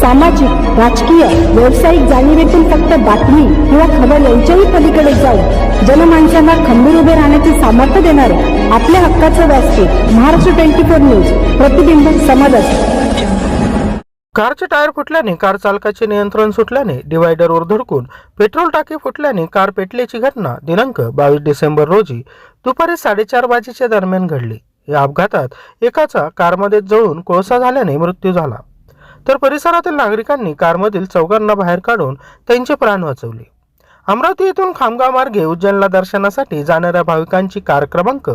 सामाजिक राजकीय व्यावसायिक जाणीवेतून फक्त बातमी किंवा खबर यांच्याही पलीकडे जाऊन जनमानसांना खंबीर उभे राहण्याचे सामर्थ्य देणारे आपल्या हक्काचं व्यासपीठ महाराष्ट्र ट्वेंटी फोर न्यूज. प्रतिबिंब समाजात कारचे टायर फुटल्याने कार चालकाचे नियंत्रण सुटल्याने डिवायडरवर धडकून पेट्रोल टाकी फुटल्याने कार पेटल्याची घटना दिनांक बावीस डिसेंबर रोजी दुपारी साडेचार वाजेच्या दरम्यान घडली. या अपघातात एकाचा कारमध्ये जळून कोळसा झाल्याने मृत्यू झाला. तर परिसरातील नागरिकांनी कारमधील चौघांना बाहेर काढून त्यांचे प्राण वाचवले. अमरावती येथून खामगाव मार्गे उज्जैनला दर्शनासाठी जाणाऱ्या भाविकांची कार क्रमांक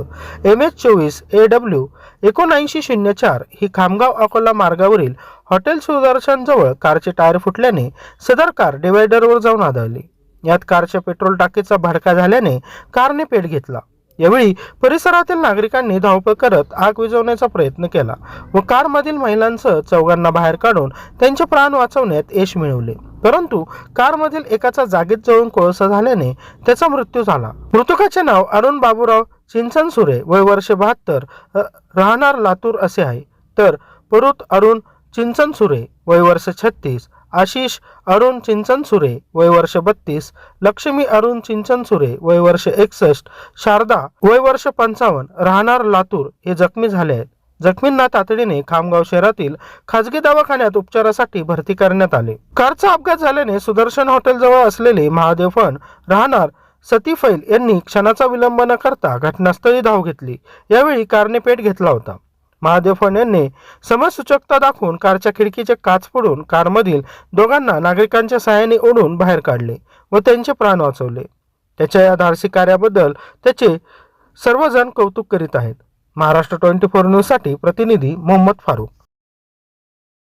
एम एच चोवीस ए डब्ल्यू एकोणऐंशी शून्य चार ही खामगाव अकोला मार्गावरील हॉटेल सुदर्शनजवळ कारचे टायर फुटल्याने सदर कार डिवायडरवर जाऊन आदळली. यात कारच्या पेट्रोल टाकीचा भडका झाल्याने कारने पेट घेतला. यावेळी परिसरातील नागरिकांनी धावपळ करत आग विझवण्याचा प्रयत्न केला व कारमधील महिलांसह चौघांना बाहेर काढून त्यांचे प्राण वाचवण्यात यश मिळवले. परंतु कारमधील एकाचा जागीच जळून कोळसा झाल्याने त्याचा मृत्यू झाला. मृतकाचे नाव अरुण बाबूराव चिंचनसुरे वय वर्ष बहात्तर राहणार लातूर असे आहे. तर परुत अरुण चिंचनसुरे वय वर्ष छत्तीस. आशिष अरुण चिंचनसुरे वय वर्ष बत्तीस. लक्ष्मी अरुण चिंचनसुरे वय वर्ष एकसष्ट. शारदा वय वर्ष पंचावन्न. राहणार लातूर. हे जखमी झाले आहेत. जखमींना तातडीने खामगाव शहरातील खाजगी दवाखान्यात उपचारासाठी भरती करण्यात आले. कारचा अपघात झाल्याने सुदर्शन हॉटेल जवळ असलेले महादेव फण राहणार सती फैल यांनी क्षणाचा विलंब न करता घटनास्थळी धाव घेतली. यावेळी कारने पेट घेतला होता. महादेव फण यांनी समजसूचकता दाखवून कारच्या खिडकीचे काच फोडून कारमधील दोघांना नागरिकांच्या सहाय्याने ओढून बाहेर काढले व त्यांचे प्राण वाचवले. त्याच्या या धाडसी कार्याबद्दल त्याचे सर्वजण कौतुक करीत आहेत. महाराष्ट्र ट्वेंटी फोर न्यूजसाठी प्रतिनिधी मोहम्मद फारूक.